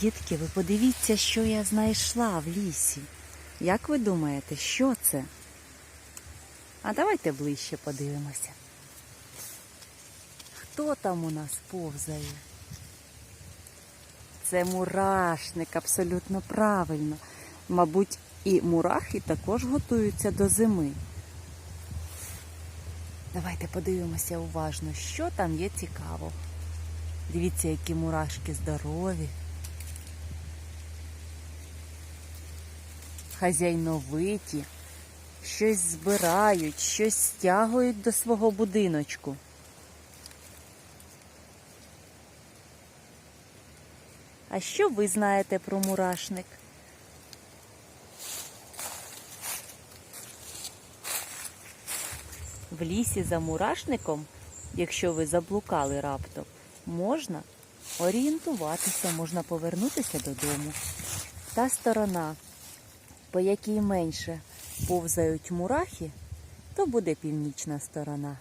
Дітки, ви подивіться, що я знайшла в лісі. Як ви думаєте, що це? А давайте ближче подивимося. Хто там у нас повзає? Це мурашник, абсолютно правильно. Мабуть, і мурахи також готуються до зими. Давайте подивимося уважно, що там є цікаво. Дивіться, які мурашки здорові. Хазяйновиті, щось збирають, щось стягують до свого будиночку. А що ви знаєте про мурашник? В лісі за мурашником, якщо ви заблукали раптом, можна орієнтуватися, можна повернутися додому. Та сторона, по якій менше повзають мурахи, то буде північна сторона.